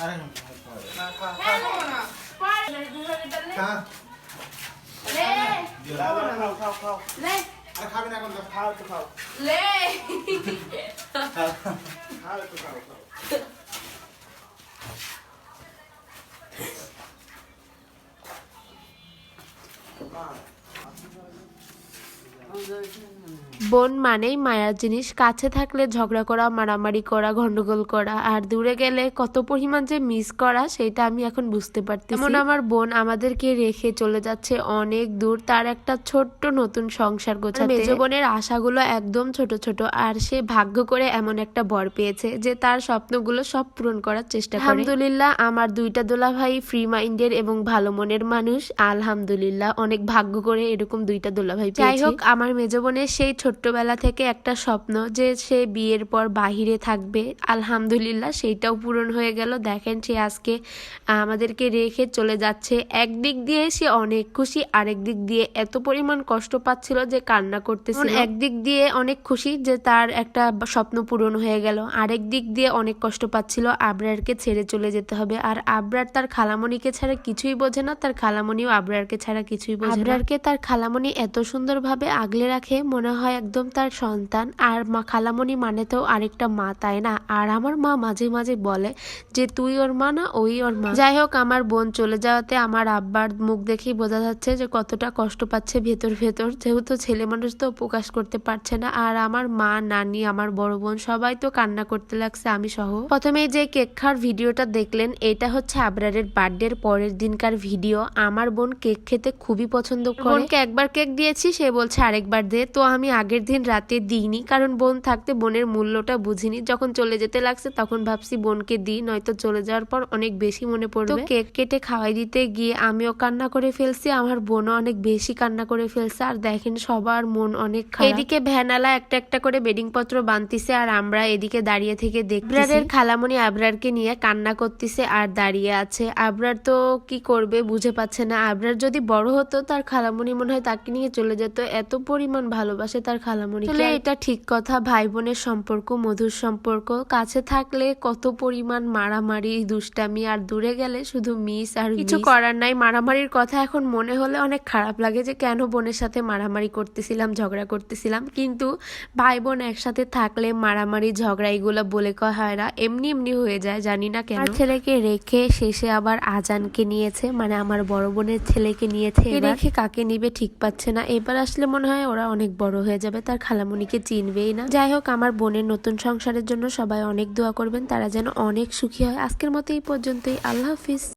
আরে না, খাওয়া হবে। না খা হ্যাঁ, খাব না। পার- খা। লে, খাও না, খাও খাও লে, আর খাবি না তো। খাও তো খাও লে। খাও তো খাও খাও বোন মানেই মায়ার জিনিস কাছে থাকলে ঝগড়া করা মারামারি করা গন্ডগোল করা আর দূরে গেলে কত পরিমাণ যে মিস করা সেটা আমি এখন বুঝতে পারতেছি। এমন আমার বোন আমাদেরকে রেখে চলে যাচ্ছে অনেক দূর। তার একটা ছোট্ট নতুন সংসার গোছাতে। মেজ বোনের আশাগুলো একদম ছোট ছোট আর সে ভাগ্য করে এমন একটা বর পেয়েছে যে তার স্বপ্নগুলো সব পূরণ করার চেষ্টা করে। আলহামদুলিল্লাহ আমার দুইটা দোলা ভাই ফ্রি মাইন্ডের এবং ভালো মনের মানুষ। আলহামদুলিল্লাহ অনেক ভাগ্য করে এরকম দুইটা দোলা ভাই যাই হোক আমার মেজ বোনের সেই ছোট্টবেলা থেকে একটা স্বপ্ন যে সে বিয়ের পর বাহিরে থাকবে। আলহামদুলিল্লাহ সেইটাও পূরণ হয়ে গেল। দেখেন সে আজকে আমাদেরকে রেখে চলে যাচ্ছে। একদিক দিয়ে সে অনেক খুশি আরেক দিক দিয়ে এত পরিমাণ কষ্ট পাচ্ছিল যে কান্না করতেছিল। একদিক দিয়ে অনেক খুশি যে তার একটা স্বপ্ন পূরণ হয়ে গেল। আরেক দিক দিয়ে অনেক কষ্ট পাচ্ছিল। আবরারকে ছেড়ে চলে যেতে হবে। আর আবরার তার খালামণিকে ছাড়া কিছুই বোঝে না। তার খালামণিও আবরারকে ছাড়া কিছুই বোঝে আবরারকে তার খালামণি এত সুন্দরভাবে আগলে রাখে মনে হয় একদম তার সন্তান। আর মা খালামণি মানে তো আরেকটা মা তাই না? আর আমার মা মাঝে মাঝে বলে যে তুই ওর মা না ওই ওর মা। যাই হোক আমার বোন চলে যাওয়াতে আমার আব্বার মুখ দেখেই বোঝা যাচ্ছে যে কতটা কষ্ট পাচ্ছে ভেতর ভেতর। যেহেতু ছেলে মানুষ তো প্রকাশ করতে পারছে না। আর আমার মা নানি আমার বড় বোন সবাই তো কান্না করতে লাগছে আমি সহ। প্রথমে যে কেক খাওয়ার ভিডিওটা দেখলেন এটা হচ্ছে আবরারের বার্থডের পরের দিনকার ভিডিও। আমার বোন কেক খেতে খুবই পছন্দ করে। বোনকে একবার কেক দিয়েছি সে বলছে আরেকবার দে। তো আমি আগের দিন রাতে দিইনি কারণ বোন থাকতে বোনের মূল্যটা বুঝিনি। যখন চলে যেতে লাগছে তখন ভাবছি বোনকে দিই নয়তো চলে যাওয়ার পর অনেক বেশি মনে পড়বে। কেক কেটে খাওয়াই দিতে গিয়ে আমিও কান্না করে ফেলছি আমার বোনও অনেক বেশি কান্না করে ফেলছে। আর দেখেন সবার মন অনেক এদিকে ভ্যানালা একটা একটা করে বেডিং পত্র বানতিছে আর আমরা এদিকে দাঁড়িয়ে থেকে দেখছি খালামণি আবরারকে নিয়ে কান্না করতেছে আর দাঁড়িয়ে আছে। আবরার তো কি করবে বুঝে পাচ্ছে না। আবরার যদি বড় হতো তার খালামণি মনে হয় তাকে নিয়ে চলে যেত। এত পরিমাণ ভালোবাসে তার খালামণি আসলে এটা ঠিক কথা। ভাই বোনের সম্পর্ক মধুর সম্পর্ক। কাছে থাকলে কত পরিমাণ মারামারি দুষ্টামি আর দূরে গেলে শুধু মিস আর কিছু করার নাই। মারামারির কথা এখন মনে হলে অনেক খারাপ লাগে যে কেন বোনের সাথে মারামারি করতেছিলাম ঝগড়া করতেছিলাম? কিন্তু ভাই বোন একসাথে থাকলে মারামারি ঝগড়া এগুলো বলে কয় হয় না। এমনি এমনি হয়ে যায় জানি না কেন। ছেলেকে রেখে শেষে আবার আজানকে নিয়েছে। মানে আমার বড় বোনের ছেলেকে নিয়েছে রেখে কাকে নিবে ঠিক পাচ্ছে না। এবার আসলে মনে হয় ওরা অনেক বড় হয়ে যাবে, তার খালামুনিকে চিনবেই না। যাই হোক, আমার বোনের নতুন সংসারের জন্য সবাই অনেক দোয়া করবেন, তারা যেন অনেক সুখী হয়। আজকের মতো এই পর্যন্তই। আল্লাহ হাফিজ।